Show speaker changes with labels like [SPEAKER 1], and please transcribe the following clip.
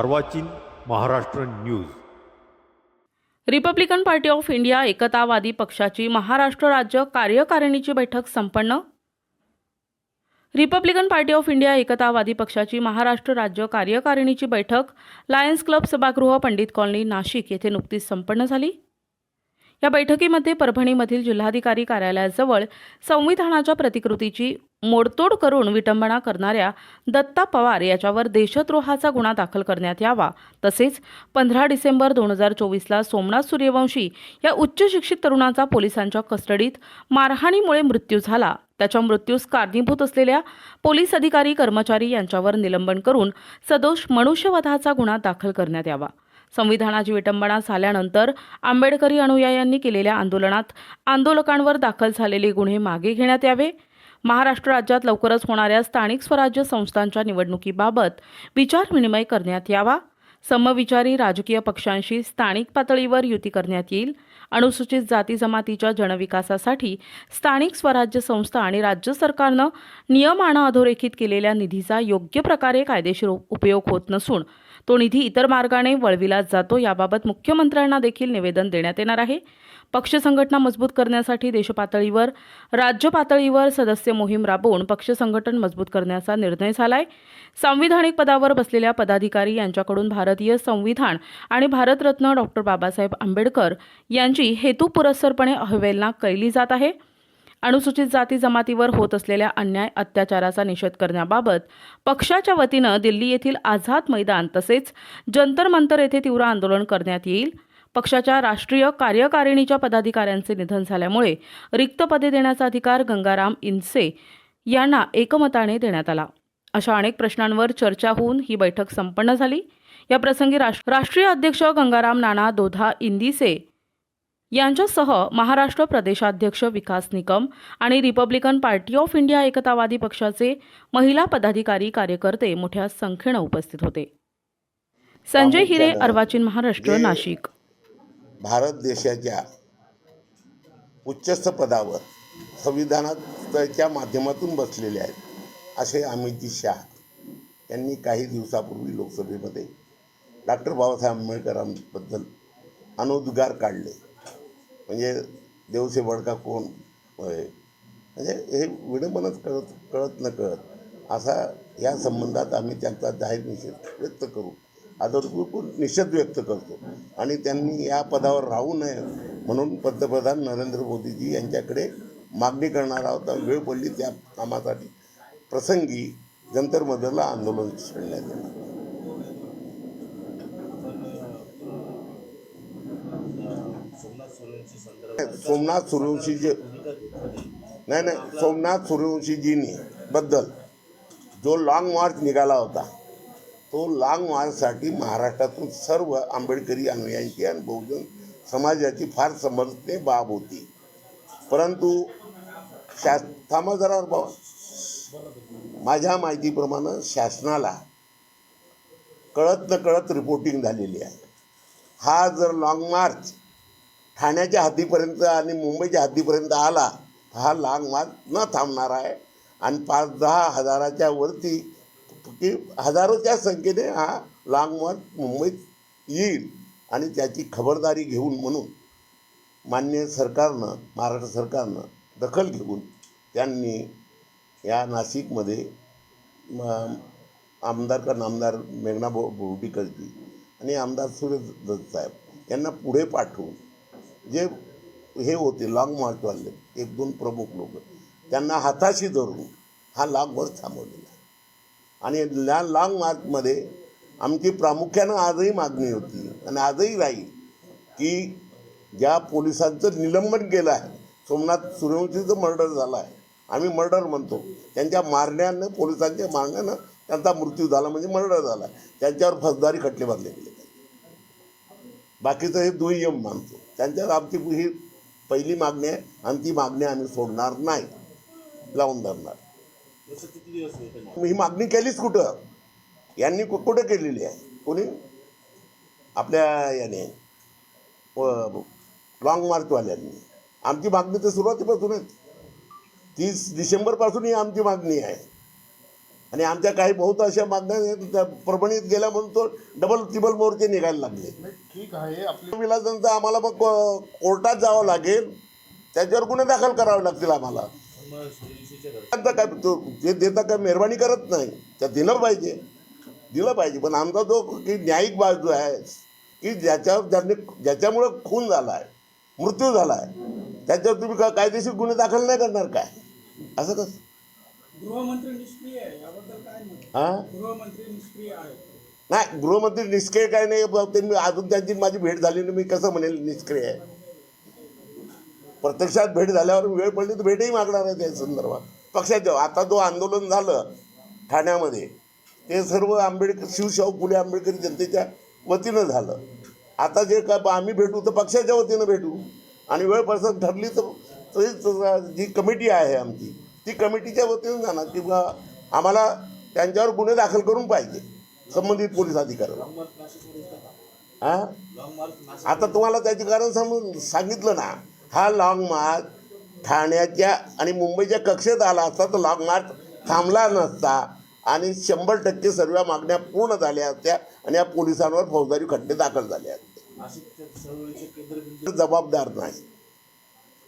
[SPEAKER 1] अर्वाचीन Maharashtra news.
[SPEAKER 2] Republican party of India Ektavadi पक्षाची महाराष्ट्र राज्य कार्यकारिणीची बैठक संपन्न? Republican party of India Ektavadi पक्षाची महाराष्ट्र राज्य कार्यकारिणीची बैठक लायन्स क्लब सभागृह पंडित कॉलनी नाशिक येथे नुकतीच संपन्न झाली. या बैठकीमध्ये परभणीमधील जिल्हाधिकारी कार्यालयाजवळ संविधानाच्या प्रतिकृतीची मोडतोड करून विटंबना करणाऱ्या दत्ता पवार याच्यावर देशद्रोहाचा गुन्हा दाखल करण्यात यावा. तसेच पंधरा डिसेंबर दोन हजार चोवीसला सोमनाथ सूर्यवंशी या उच्च शिक्षित तरुणाचा पोलिसांच्या कस्टडीत मारहाणीमुळे मृत्यू झाला. त्याच्या मृत्यूस कारणीभूत असलेल्या पोलीस अधिकारी कर्मचारी यांच्यावर निलंबन करून सदोष मनुष्यवधाचा गुन्हा दाखल करण्यात यावा. संविधानाची विटंबना झाल्यानंतर आंबेडकरी अनुयायांनी केलेल्या आंदोलनात आंदोलकांवर दाखल झालेले गुन्हे मागे घेण्यात यावे. महाराष्ट्र राज्यात लवकरच होणाऱ्या स्थानिक स्वराज्य संस्थांच्या निवडणुकीबाबत विचारविनिमय करण्यात यावा. समविचारी राजकीय पक्षांशी स्थानिक पातळीवर युती करण्यात येईल. अनुसूचित जाती जमातीच्या जनविकासासाठी स्थानिक स्वराज्य संस्था आणि राज्य सरकारनं नियमानं अधोरेखित केलेल्या निधीचा योग्य प्रकारे कायदेशीर उपयोग होत नसून तो निधी इतर मार्गाने वळविला जातो याबाबत मुख्यमंत्र्यांना देखील निवेदन देण्यात येणार आहे. पक्ष संघटना मजबूत करण्यासाठी देशपातळीवर राज्य पातळीवर सदस्य मोहीम राबवून पक्ष संघटन मजबूत करण्याचा निर्णय झालाय. सांविधानिक पदावर बसलेल्या पदाधिकारी यांच्याकडून भारतीय संविधान आणि भारतरत्न डॉक्टर बाबासाहेब आंबेडकर यांची हेतुपुरस्सरपणे अहवेलना कैली जात आहे. अनुसूचित जाती जमातीवर होत असलेल्या अन्याय अत्याचाराचा निषेध करण्याबाबत पक्षाच्या वतीनं दिल्ली येथील आझाद मैदान तसेच जंतर मंतर येथे तीव्र आंदोलन करण्यात येईल. पक्षाच्या राष्ट्रीय कार्यकारिणीच्या पदाधिकाऱ्यांचे निधन झाल्यामुळे रिक्त पदे देण्याचा अधिकार गंगाराम इनसे यांना एकमताने देण्यात आला. अशा अनेक प्रश्नांवर चर्चा होऊन ही बैठक संपन्न झाली. या प्रसंगी राष्ट्र- राष्ट्रीय अध्यक्ष गंगाराम नाना दोधा इंदिसे यांच्यासह महाराष्ट्र प्रदेशाध्यक्ष विकास निकम आणि Republican party of India Ektavadi पक्षाचे महिला पदाधिकारी कार्यकर्ते मोठ्या संख्येनं उपस्थित होते. संजय हिरे अर्वाचीन महाराष्ट्र नाशिक.
[SPEAKER 3] भारत देशाच्या उच्चस्थ पदावर संविधानाच्या माध्यमातून बसलेले आहेत असे अमित शाह यांनी काही दिवसापूर्वी लोकसभेमध्ये डॉक्टर बाबासाहेब आंबेडकरांबद्दल अनुद्गार काढले. म्हणजे देवसे बडका कोण? म्हणजे हे विडंबनच कळत कळत न कळत असा या संबंधात आम्ही त्यांचा जाहीर निषेध व्यक्त करू. आदरपूर्वक निषेध व्यक्त करतो. आणि त्यांनी या पदावर राहू नये म्हणून पंतप्रधान नरेंद्र मोदीजी यांच्याकडे मागणी करणार आहोत. वेळ पडली त्या कामासाठी प्रसंगी जंतर मंतरला आंदोलन छेडण्यात येणार. सोमनाथ सूर्यवंशी जे नाही नाही सोमनाथ सूर्यवंशीजींनी बद्दल जो लाँग मार्च निघाला होता तो लाँग मार्चसाठी महाराष्ट्रातून सर्व आंबेडकरी अनुयायांची आणि बहुजन समाजाची फार समजते बाब होती. परंतु शास थांबा जरा बाबा माझ्या माहितीप्रमाणे शासनाला कळत न कळत रिपोर्टिंग झालेली आहे. हा जर लाँग मार्च ठाण्याच्या हद्दीपर्यंत आणि मुंबईच्या हद्दीपर्यंत आला हा लाँग मार्च न थांबणार आहे. आणि पाच दहा हजाराच्या वरती की हजारोच्या संख्येने हा लाँग मार्च मुंबईत येईल आणि त्याची खबरदारी घेऊन म्हणून मान्य सरकारनं महाराष्ट्र सरकारनं दखल घेऊन त्यांनी या नाशिकमध्ये आमदार का नामदार मेघना बो बोर्डीकरजी आणि आमदार सुरेश दत्त साहेब यांना पुढे पाठवून जे हे होते लाँग मार्चवाले एक दोन प्रमुख लोक त्यांना हाताशी धरून हा लाँग मार्च थांबवलेला आहे. आणि या लाँग मार्चमध्ये आमची प्रामुख्यानं आजही मागणी होती. आणि आजही राहील की ज्या पोलिसांचं निलंबन केलं आहे सोमनाथ सूर्यवंशीचं मर्डर झालं आहे आम्ही मर्डर म्हणतो. त्यांच्या मारण्यानं पोलिसांच्या मारण्यानं त्यांचा मृत्यू झाला म्हणजे मर्डर झाला. त्यांच्यावर फसदारी खटले बांधले गेले. बाकीचं हे दुय्यम मानतो. त्यांच्यावर आमची ही पहिली मागणी आहे आणि ती मागणी आम्ही सोडणार नाही. लावून धरणार. ही मागणी केलीच कुठं? यांनी कु- कुठं केलेली आहे? कोणी? आपल्या याने लॉंग मार्चवाल्यांनी आमची मागणी तर सुरुवातीपासूनच तीस डिसेंबरपासून ही आमची मागणी आहे. आणि आमच्या काही बहुत अशा मागण्या परभणीत गेल्या म्हणून तो डबल टिबल मोर्चे निघायला लागले.
[SPEAKER 4] ठीक आहे आपली
[SPEAKER 3] विलासांचं आम्हाला मग कोर्टात जावं लागेल. त्याच्यावर गुन्हे दाखल करावे लागतील आम्हाला. त्यांचा काय? तो जे देता काय मेहरबानी करत नाही. त्या दिलं पाहिजे. दिलं पाहिजे. पण आमचा जो की न्यायिक बाजू आहे की ज्याच्यावर ज्यांनी ज्याच्यामुळे खून झाला आहे मृत्यू झाला आहे त्याच्यावर तुम्ही का कायदेशीर गुन्हे दाखल नाही करणार काय? असं कसं?
[SPEAKER 5] गृहमंत्री निष्क्रिय आहे.
[SPEAKER 3] नाही गृहमंत्री निष्क्रिय काय नाही ब- ते मी अजून त्यांची माझी भेट झाली नाही मी कसं म्हणेल निष्क्रिय आहे? प्रत्यक्षात भेट झाल्यावर वेळ पडली तर भेटही मागणार आहे त्या संदर्भात. पक्षाच्या आता जो आंदोलन झालं ठाण्यामध्ये ते सर्व आंबेडकर शिवशाहू फुले आंबेडकरी जनतेच्या वतीनं झालं. आता जे काय आम्ही भेटू तर पक्षाच्या वतीनं भेटू. आणि वेळ पसंत ठरली तर जी कमिटी आहे आमची ती कमिटीच्या वतीनं जाणार किंवा आम्हाला त्यांच्यावर गुन्हे दाखल करून पाहिजे संबंधित पोलीस अधिकाऱ्याला. हां आता तुम्हाला त्याचे कारण समजून सांगितलं ना. हा लॉंग मार्च ठाण्याच्या आणि मुंबईच्या कक्षेत आला असता तर लॉंग मार्च थांबला नसता आणि शंभर टक्के सर्व मागण्या पूर्ण झाल्या असत्या आणि या पोलिसांवर फौजदारी खटले दाखल झाले असते. जबाबदार नाही.